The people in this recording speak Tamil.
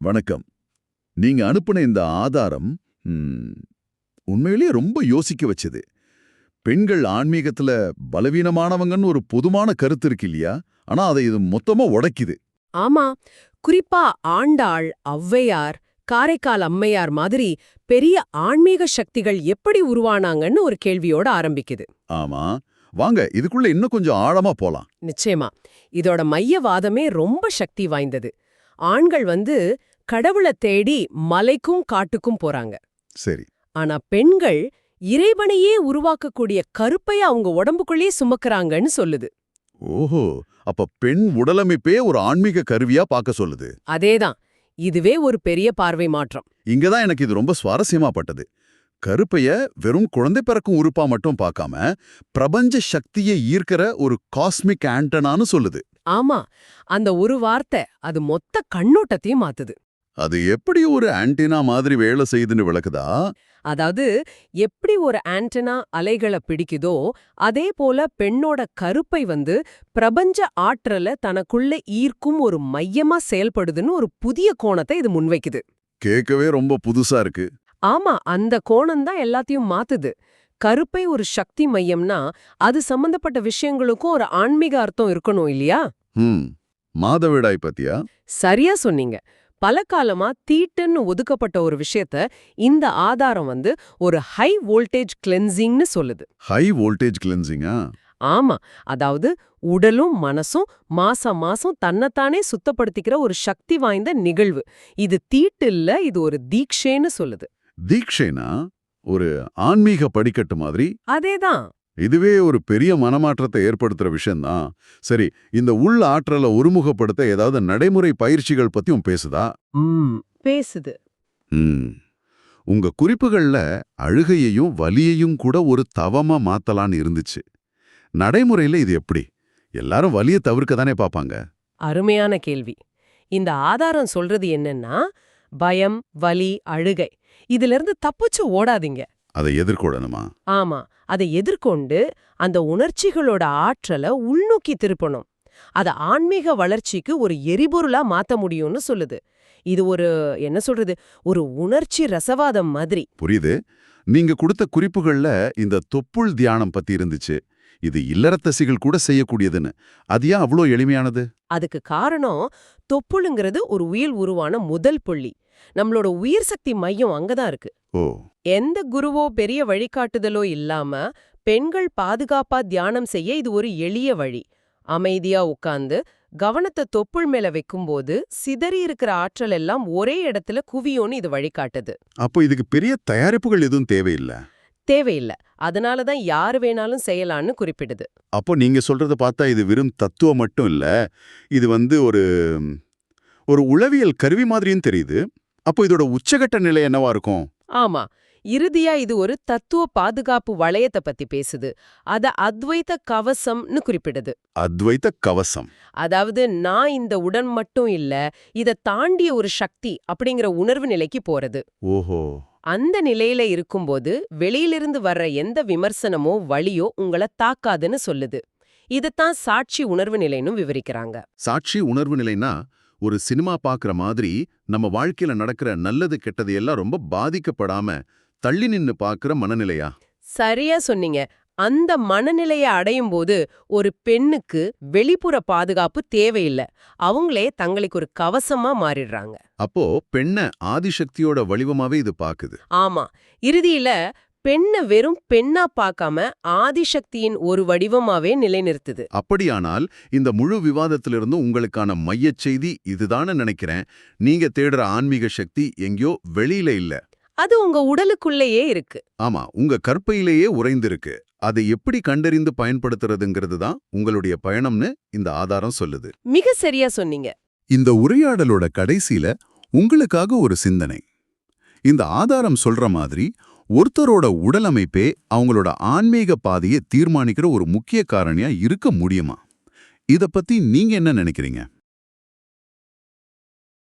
வணக்கம். நீங்க அனுப்புன இந்த ஆதாரம் உண்மையிலேயே ரொம்ப யோசிக்க வச்சது. பெண்கள் ஆன்மீகத்துல பலவீனமானவங்கன்னு ஒரு பொதுவான கருத்து இருக்கு இல்லையா? ஆனா அதை இது மொத்தமா உடைக்குது. ஆமா. குறிப்பா ஆண்டாள் ஔவையார் காரைக்கால் அம்மையார் மாதிரி பெரிய ஆன்மீக சக்திகள் எப்படி உருவானாங்கன்னு ஒரு கேள்வியோட ஆரம்பிக்குது. ஆமா. வாங்க இதுக்குள்ள இன்னும் கொஞ்சம் ஆழமா போலாம். நிச்சயமா. இதோட மையவாதமே ரொம்ப சக்தி வாய்ந்தது. ஆண்கள் வந்து கடவுளை தேடி மலைக்கும் காட்டுக்கும் போறாங்க. சரி. ஆனா பெண்கள் இறைவனையே உருவாக்கக்கூடிய கருப்பைய அவங்க உடம்புக்குள்ளே சுமக்கறாங்கன்னு சொல்லுது. ஓஹோ அப்ப பெண் உடலமைப்பே ஒரு ஆன்மீக கருவியா பார்க்க சொல்லுது. அதேதான். இதுவே ஒரு பெரிய பார்வை மாற்றம். இங்கதான் எனக்கு இது ரொம்ப சுவாரஸ்யமா பட்டது. கருப்பைய வெறும் குழந்தை பிறக்கும் உறுப்பா மட்டும் பார்க்காம பிரபஞ்ச சக்தியை ஈர்க்கிற ஒரு காஸ்மிக் ஆண்டனான்னு சொல்லுது. ஆமா அந்த ஒரு வார்த்தை அது மொத்த கண்ணோட்டத்தையும் மாத்துது. அது எப்படி ஒரு ஆன்டினா மாதிரி வேலை செய்யுதுன்னு விளக்குதா? அதாவது எப்படி ஒரு ஆண்டனா அலைகளை பிடிக்குதோ அதே போல பெண்ணோட கருப்பை வந்து பிரபஞ்ச ஆற்றல தனக்குள்ள ஈர்க்கும் ஒரு மையமா செயல்படுதுன்னு ஒரு புதிய கோணத்தை இது முன்வைக்குது. கேட்கவே ரொம்ப புதுசா இருக்கு. ஆமா அந்த கோணம் தான் எல்லாத்தையும் மாத்துது. கருப்பை ஒரு சக்தி மையம்னா அது சம்பந்தப்பட்ட விஷயங்களுக்கும் ஒரு ஆன்மீக அர்த்தம் இருக்கணும் இல்லையா? மாதவிடாய் பத்தியா? சரியா சொன்னீங்க. பல காலமா தீட்டுன்னு ஒதுக்கப்பட்ட ஒரு விஷயத்த இந்த ஆதாரம் வந்து ஒரு ஹை வோல்டேஜ் கிளென்சிங்னு சொல்லுது. ஹை வோல்டேஜ் கிளென்சிங்கா? ஆமா அதாவது உடலும் மனசும் மாசம் மாசம் தன்னைத்தானே சுத்தப்படுத்திக்கிற ஒரு சக்தி வாய்ந்த நிகழ்வு. இது தீட்டு இல்ல இது ஒரு தீக்ஷேன்னு சொல்லுது. தீக்ஷைனா ஒரு ஆன்மீக படிக்கட்டு மாதிரி. அதேதான். இதுவே ஒரு பெரிய மனமாற்றத்தை ஏற்படுத்துற விஷயம்தான் சரி இந்த உள் ஆற்றலை ஒருமுகப்படுத்த ஏதாவது நடைமுறை பயிற்சிகள் பத்தியும் பேசுதா? பேசுது. உங்க குறிப்புகள்ல அழுகையையும் வலியையும் கூட ஒரு தவமா மாத்தலான்னு இருந்துச்சு. நடைமுறையில இது எப்படி? எல்லாரும் வலிய தவிர்க்க தானே பாப்பாங்க? அருமையான கேள்வி. இந்த ஆதாரம் சொல்றது என்னன்னா பயம் வலி அழுகை. இதிலிருந்து தப்பிச்சு ஓடாதீங்க. அதை எதிர்கொள்ளணுமா? ஆமா. அதை எதிர்கொண்டு அந்த உணர்ச்சிகளோட ஆற்றலை உள்நோக்கி திருப்பணும். அத ஆன்மீக வளர்ச்சிக்கு ஒரு எரிபொருளா மாத்த முடியும்னு சொல்லுது. இது ஒரு என்ன சொல்றது ஒரு உணர்ச்சி ரசவாதம் மாதிரி. புரியுது. நீங்க கொடுத்த குறிப்புகள்ல இந்த தொப்புள் தியானம் பத்தி இருந்துச்சு. இது இல்லறத்தசிகள் கூட செய்யக்கூடியதுன்னு. அது ஏன் அவ்வளோ எளிமையானது? அதுக்கு காரணம் தொப்புளுங்கிறது ஒரு உயிர் உருவான முதல் புள்ளி. நம்மளோட உயிர் சக்தி மையம் அங்கதான் இருக்கு. ஓ. எந்த குருவோ பெரிய வழிகாட்டுதலோ இல்லாம பெண்கள் பாதுகாப்பா தியானம் செய்ய இது ஒரு எளிய வழி. அமைதியா உட்கார்ந்து கவனத்தை தொப்புள் மேல வைக்கும்போது சிதறி இருக்கிற ஆற்றல் எல்லாம் ஒரே இடத்துல குவியோன்னு இது வழிகாட்டுது. அப்போ இதுக்கு பெரிய தயாரிப்புகள் எதுவும் தேவையில்லை? தேவையில்ல. அதனால தான் யாரு வேணாலும் செய்யலான்னு குறிப்பிடுது. அப்போ நீங்க சொல்றத பார்த்தா இது வெறும் தத்துவம் மட்டும் இல்ல இது வந்து ஒரு ஒரு உளவியல் கருவி மாதிரியும் தெரியுது. அப்போ இதோட உச்சகட்ட நிலை என்னவா இருக்கும்? ஆமா. இறுதியா இது ஒரு தத்துவ பாதுகாப்பு வளையத்தை பத்தி பேசுது. அத அத்வைத கவசம்னு குறிப்பிடுது. அத்வைத கவசம். அதாவது நான் இந்த உடன் மட்டும் இல்ல இத தாண்டிய ஒரு சக்தி அப்படிங்கிற உணர்வு நிலைக்கு போறது. ஓஹோ. அந்த நிலையில இருக்கும்போது வெளியிலிருந்து வர்ற எந்த விமர்சனமோ வழியோ உங்கள தாக்காதுன்னு சொல்லுது. இதத்தான் சாட்சி உணர்வு நிலைன்னு விவரிக்கிறாங்க. சாட்சி உணர்வு நிலைனா ஒரு சினிமா பார்க்குற மாதிரி நம்ம வாழ்க்கையில நடக்கிற நல்லது கெட்டது எல்லாம் ரொம்ப பாதிக்கப்படாம தள்ளி நின்னு பார்க்குற மனநிலையா? சரியா சொன்னீங்க. அந்த மனநிலைய அடையும் போது ஒரு பெண்ணுக்கு வெளிப்புற பாதுகாப்பு தேவையில்ல. அவங்களே தங்களுக்கு ஒரு கவசமா மாறிடுறாங்க. அப்போ பெண்ண ஆதிசக்தியோட வடிவமாவே இது பாக்குது. ஆமா. இறுதியில பெண்ண வெறும் பெண்ணா பார்க்காம ஆதிசக்தியின் ஒரு வடிவமாவே நிலைநிறுத்துது. அப்படியானால் இந்த முழு விவாதத்திலிருந்து உங்களுக்கான மையச் செய்தி இதுதான்னு நினைக்கிறேன். நீங்க தேடுற ஆன்மீக சக்தி எங்கேயோ வெளியில இல்ல. அது உங்க உடலுக்குள்ளேயே இருக்கு. ஆமா உங்க கற்பையிலேயே உறைந்திருக்கு. அதை எப்படி கண்டறிந்து பயன்படுத்துறதுங்கிறது தான் உங்களுடைய பயணம்னு இந்த ஆதாரம் சொல்லுது. மிக சரியா சொன்னீங்க. இந்த உரையாடலோட கடைசியில உங்களுக்காக ஒரு சிந்தனை. இந்த ஆதாரம் சொல்ற மாதிரி ஒருத்தரோட உடலமைப்பே அவங்களோட ஆன்மீக பாதையை தீர்மானிக்கிற ஒரு முக்கிய காரணியா இருக்க முடியுமா? இத பத்தி நீங்க என்ன நினைக்கிறீங்க?